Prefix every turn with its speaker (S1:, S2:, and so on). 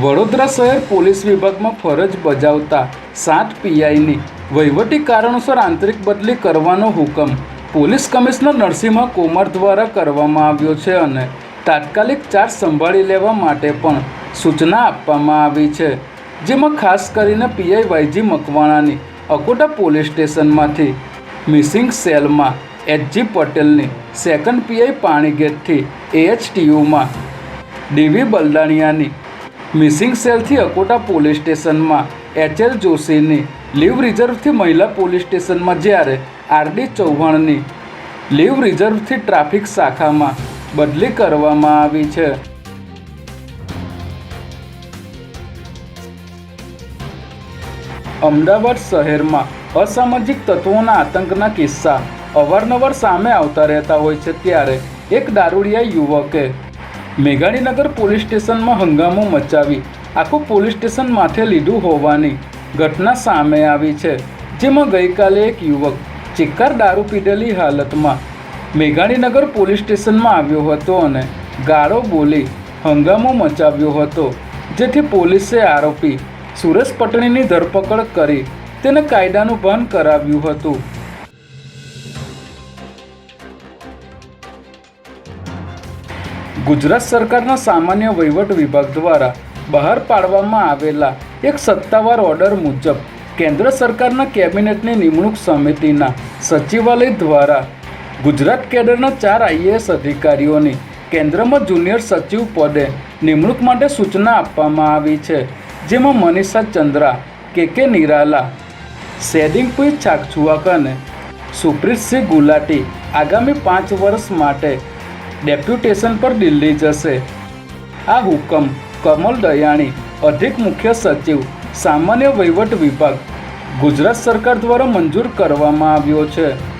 S1: વડોદરા શહેર પોલીસ વિભાગમાં ફરજ બજાવતા સાત પીઆઈની વહીવટી કારણોસર આંતરિક બદલી કરવાનો હુકમ પોલીસ કમિશનર નરસિંહ કુમાર દ્વારા કરવામાં આવ્યો છે અને તાત્કાલિક ચાર્જ સંભાળી લેવા માટે પણ સૂચના આપવામાં આવી છે. જેમાં ખાસ કરીને પીઆઈ વાયજી મકવાણાની અકોટા પોલીસ સ્ટેશનમાંથી મિસિંગ સેલમાં એચજી પટેલની સેકન્ડ પીઆઈ પાણીગેટથી એએચટીયુમાં ડીવી બલદાણિયાની મિસિંગ સેલથી અકોટા પોલીસ સ્ટેશનમાં એચએલ જોશીની લીવ રિઝર્વથી મહિલા પોલીસ સ્ટેશનમાં જ્યારે આરડી ચૌહાણની લીવ રિઝર્વથી ટ્રાફિક શાખામાં બદલી કરવામાં આવી છે. અમદાવાદ શહેરમાં અસામાજિક તત્વોના આતંકના કિસ્સા અવારનવાર સામે આવતા રહેતા હોય છે ત્યારે એક દારૂડિયા યુવકે મેઘાણીનગર પોલીસ સ્ટેશનમાં હંગામો મચાવી. આખું પોલીસ સ્ટેશન માથે લીધું હોવાની ઘટના સામે આવી છે, જેમાં ગઈકાલે એક યુવક ચિક્કાર દારૂ પીધેલી હાલતમાં મેઘાણીનગર પોલીસ સ્ટેશનમાં આવ્યો હતો અને ગાળો બોલી હંગામો મચાવ્યો હતો, જેથી પોલીસે આરોપી સુરેશ પટણીની ધરપકડ કરી તેને કાયદાનું ભાન કરાવ્યું હતું. ગુજરાત સરકારના સામાન્ય વહીવટ વિભાગ દ્વારા બહાર પાડવામાં આવેલા એક સત્તાવાર ઓર્ડર મુજબ કેન્દ્ર સરકારના કેબિનેટની નિમણૂક સમિતિના સચિવાલય દ્વારા ગુજરાત કેડરના ચાર આઈએએસ અધિકારીઓની કેન્દ્રમાં જુનિયર સચિવ પદે નિમણૂક માટે સૂચના આપવામાં આવી છે. જેમાં મનીષા ચંદ્રા કે કે નિરાલા સેડિંગપુઈ છાકછુઆક અને સુપ્રીતસિંહ ગુલાટી આગામી પાંચ વર્ષ માટે ડેપ્યુટેશન પર દિલ્હી જશે. આ હુકમ કમલ દયાણી, અધિક મુખ્ય સચિવ, સામાન્ય વહીવટ વિભાગ, ગુજરાત સરકાર દ્વારા મંજૂર કરવામાં આવ્યો છે.